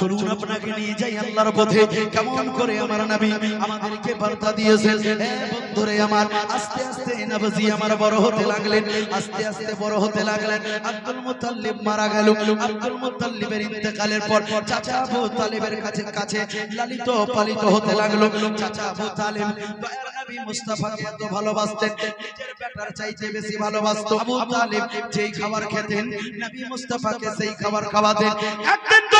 চলুন আপনাকে নিয়ে যাই আল্লাহর পথে। কেমন করে আমার নবী আমাদেরকে বার্তা দিয়েছেন বন্ধুরে আমার আস্তে আস্তে নবজি আমার বড় হতে লাগলেন আস্তে আস্তে বড় হতে লাগলেন। আব্দুল মুতাল্লিব মারা গেল। আব্দুল মুতাল্লিবের ইন্তেকালের পর চাচা আবু তালিবের কাছে কাছে লালিত পালিত হতে লাগল। চাচা আবু তালিব নবী মুস্তাফাকে এত ভালোবাসতেন নিজের বেটার চাইতে বেশি ভালোবাসতো আবু তালিব যেই খাবার খেতেন নবী মুস্তাফাকে সেই খাবার খাওয়াতেন। একদিন নবী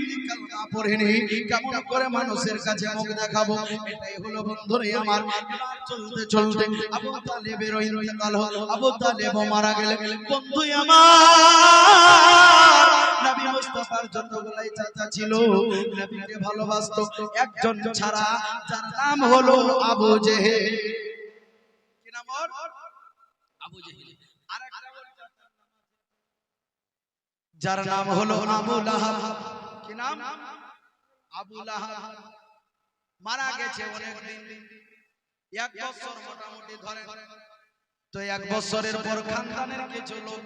কালমা পড়িনি। কেমন করে মানুষের কাছে মুখ দেখাবো? এটাই হলো বন্ধুরে আমার। চলতে চলতে আবু তালেবের ইন্তেকাল হলো। আবু তালেব মারা গেলে বন্ধু আমার। নবী মুস্তাফার যতগুলাই চাচা ছিল নবীকে ভালোবাসতো। একজন ছাড়া যার নাম হলো আবু জেহেল। কি নাম আবু। যার নাম হলো আবু লাহাব। কি নাম? আবু লাহাব। মারা গেছে অনেক দিন এক বছর মোটামুটি ধরে তো এক বছরের পর খানদানের কিছু লোক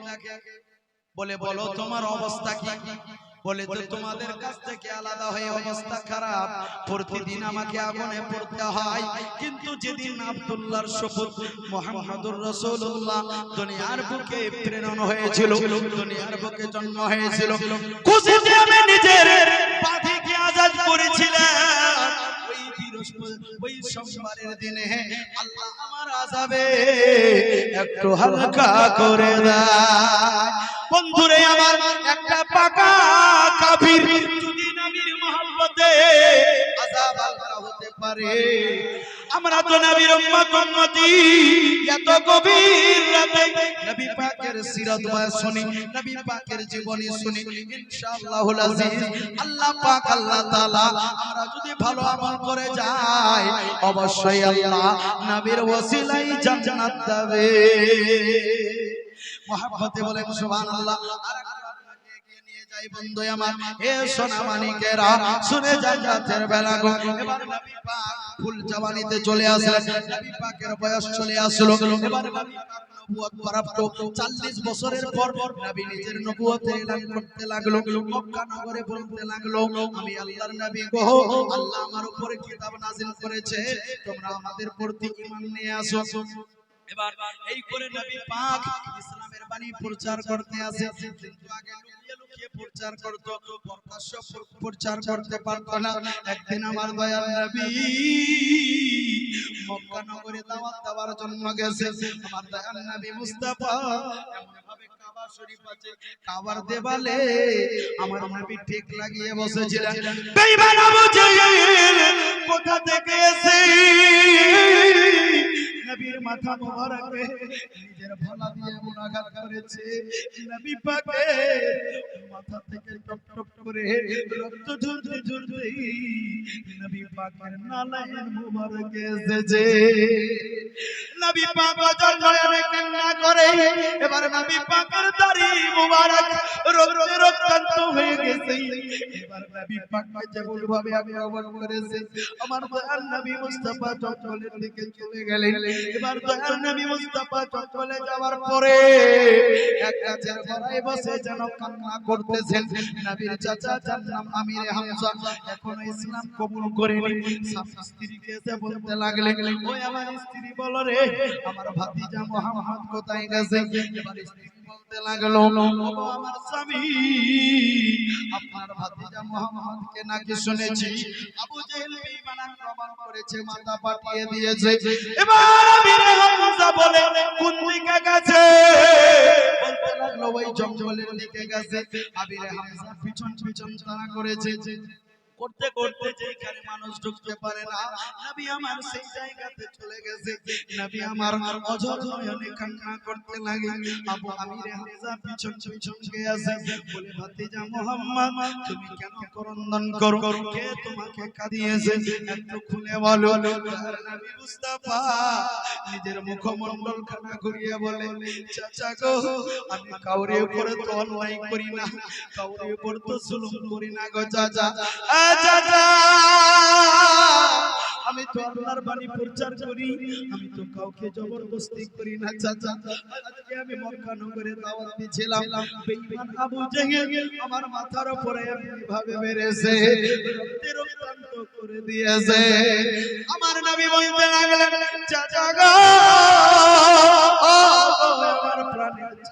বলে বলো তোমার অবস্থা কি? বলে তো তোমাদের কাছ থেকে আলাদা হয়ে অবস্থা খারাপ। প্রতিদিন আমাকে আগুনে পড়তে হয়। কিন্তু যেদিন আব্দুল্লাহর শপথ মোহাম্মদুর রাসূলুল্লাহ দুনিয়ার বুকে প্রেরণ হয়েছিল, দুনিয়ার বুকে জন্ম হয়েছিল খুশিতে আমি নিজের পাখিকে আজাদ করেছিলাম। একটু হালকা করে দেয়। বন্ধুরে আমার একটা পাকা কাফির পারে। আমরা তো নবীর উম্মত, উম্মতি, এত গভীর রাতে নবী পাকের সিরাত বয়ান শুনি, নবী পাকের জীবনী শুনি, ইনশাআল্লাহুল আজিজ, আল্লাহ পাক, আল্লাহ তাআলা আমরা যদি ভালো আমল করে যাই, অবশ্যই আল্লাহ নবীর ওসিলাই জান্নাত দেবে। মহাব্বতে বলেন, সুবহানাল্লাহ আর বন্ধু আমার। এ সোনা শুনে যান রাতের বেলা গো এবার নবী পাক ফুল জওয়ানিতে চলে আসলেন। নবী পাকের বয়স চলে আসলো। এবার নবী পাক নবুয়ত প্রাপ্ত 40 বছরের পর নবী নিজের নবুয়তের এলান করতে লাগল। মক্কা নগরে বলতে লাগল আমি আল্লাহর নবী গো আল্লাহ আমার উপরে কিতাব নাযিল করেছে। তোমরা আমাদের প্রতি ঈমান নিয়ে আসো। এবার এই করে নবী পাক ইসলামের বাণী প্রচার করতে আসে। কিন্তু আগে লুকিয়ে লুকিয়ে প্রচার করত প্রকাশ্য প্রচার করতে পারত না। একদিন আমার দয়াল নবী মক্কা নগরে দাওয়াত দেওয়ার জন্য গেছে। আমার দয়াল নবী মুস্তাফা এমন ভাবে কাবা শরীফ আছে। কাবার দেওয়ালে আমার নবী ঠিক লাগিয়ে বসেছিলেন। বেঈমান আবু জেহেল কোথা থেকে এসে মাথা মোবারকে। নিজের ভালা দিয়ে আঘাত করেছে পাকে মাথা থেকে টপ টপ করে রক্ত ঝরতে ঝরতে নবী পাকের নালায়ের মোবারকে এসেছে। নবী পাক ধরে অনেক কান্না করে। এবার নবী পাকের দাড়ি মোবারক রক্তে রক্তান্ত হয়ে গেছে। এবার নবী পাককে যেমন ভাবে অবন করেছে। আমার দয়াল নবী মুস্তাফা চলে দিকে চলে গেলেন। এবার দয়াল নবী মুস্তাফা চলে যাওয়ার পরে একটা চেহারায় বসে যেন কান্না করতেছেন। নবীর চাচা, যার আমির হামজা, এখনও ইসলাম কবুল করেনি। স্ত্রীকে এসে বলতে লাগলে ওই আমার স্ত্রী বলো রে, আমার ভাতিজা মোহাম্মদ কোথায় গেছে? এবার স্ত্রী বলতে লাগল, "ওগো আমার স্বামী, আপনার ভাতিজা মোহাম্মদকে নাকি শুনেছি? আবু জেহেল বেঈমান আক্রমণ করেছে, মাথা পাঠিয়ে দিয়েছে। এবার আমির হামজা বলে, কোন দিকে গেছে? বলতে লাগল, ওই জঙ্গলের দিকে গেছে। আবির হামজা পিছন পিছন তারা করেছে। করতে করতে যেখানে মানুষ ঢুকতে পারে না, নবী আমার সেই জায়গাতে চলে গেছে। নবী আমার অঝর নয়নে কান্না করতে লাগে। আবু আমির হামজা পিছন পিছন গিয়ে আসে বলে, ভাতিজা মোহাম্মদ, তুমি কেন করন্দন করো? কে তোমাকে কাঁদিয়েছে? একটু খুলে বলো। নবী মুস্তাফা নিজের মুখমণ্ডল খানা ঘুরিয়ে বলে, চাচা গো, আমি কাউরে উপরে তো অন্যায় করি না, কাউরে উপর তো জুলুম করি না গো, চাচা। চাচা! আমি তো আল্লাহর বাণী প্রচার করি, আমি তো কাউকে জবরদস্তি করি না, চাচা। আজকে আমি মক্কা নগরে দাওয়াত দিছিলাম বেঈমান আবু জেহেল আমার মাথার উপরে ভাবে মেরেছে রক্তের রক্তান্ত করে দিয়েছে। আমার নবী বলতে লাগলেন, চাচা গো!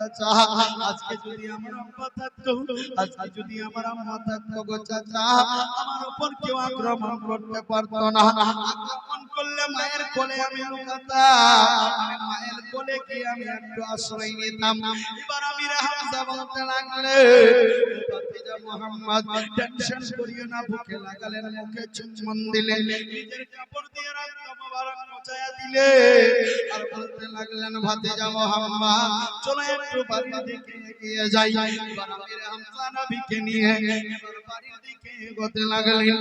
চাচা আজকে যদি আমার আম্মা থাকতো যদি আমার আম্মা থাকতো গো চাচা, আমার উপর কেউ করলে মায়ের কোলে আমি লুকাতাম। মায়ের কোলে কি আমি একটু আশ্রয় নিতাম? এবার আমি হামজা বলতে লাগলে মোহাম্মদ, টেনশন করিও না, বুকে লাগালেন, মুখে চুম্বন দিলেন, নিজের কাপড় দিয়ে রক্ত মোবারক মোছায়া দিলে, আর বলতে লাগলেন, ভাতিজা মোহাম্মদ, চলো একটু বাড়ির দিকে এগিয়ে যাই। এবার আমি হামজা নবীকে নিয়ে, এবার বাড়ির দিকে এগোতে লাগলেন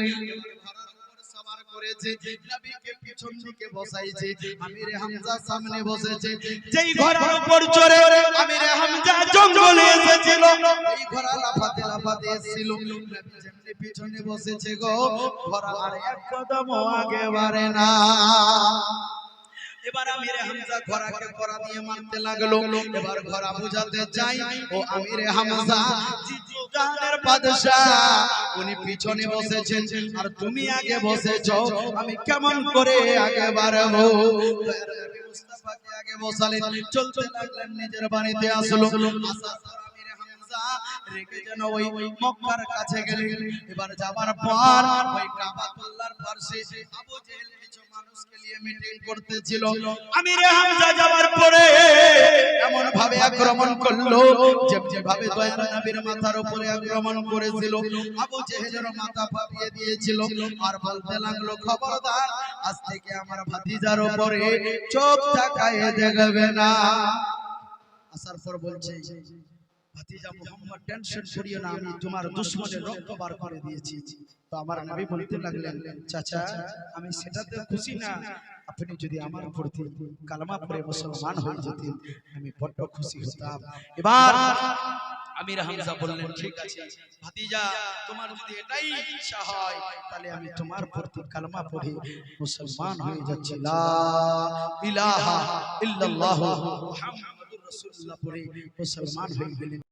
করেছে নবীকে পিছন দিকে বসাইছে আমির হামজা সামনে বসেছে। যেই ঘোড়ার উপর চড়ে আমির হামজা জঙ্গলে এসেছিল। এই ঘোড়া লাফাতে লাফাতে এসেছিল। নবী পিছনে বসেছে গো ঘোড়া আর এক কদম আগে বাড়ে না। এবার আমিরে হামজা ঘোড়াকে ঘোড়া দিয়ে মারতে লাগল। এবার ঘোড়া বুঝাতে চাই। ও আমিরে হামজা জিজুগানের বাদশা উনি পিছনে বসেছেন। আর তুমি আগে বসেছো। আমি কেমন করে আগে বাড়বো মুস্তাফাকে আগে বসালেন চলতে লাগলেন নিজের বাড়িতে আসলো। আসার যেন ওই মক্কার কাছে গেলেন। এবার যাবার পর ওই কাবাতুল্লাহর পাশে আবু জেহেল করতেছিল। আমিরে হামজা যাওয়ার পরে এমন ভাবে আক্রমণ করল যেভাবে দয়ার নবীর মাথার উপরে আক্রমণ করেছিল। আবু জেহেলের মাথা ফাটিয়ে দিয়েছিল। আর বলতে লাগল খবরদার আজ থেকে আমার ভাতিজার উপরে চোখ তাকায় দেখবে না। আসার পর বলছে ভাতিজা মোহাম্মদ টেনশন করিও না আমি তোমার দুশ্মনের রক্ত বার করে দিয়েছি। তো আমার নবী বলতে লাগলেন চাচা আমি সেটাতে খুশি না। আপনি যদি আমার প্রতি কালমা পড়ে মুসলমান হয়ে যেতেন আমি বড্ড খুশি হতাম। এবার আমির হামজা বললেন ঠিক আছে ভাতিজা তোমার যদি এটাই ইচ্ছা হয় তাহলে আমি তোমার প্রতি কালমা পড়ে মুসলমান হয়ে যাচ্ছি। লা ইলাহা ইল্লাল্লাহু মুহাম্মাদুর রাসূলুল্লাহ পড়ে মুসলমান হয়ে গেলেন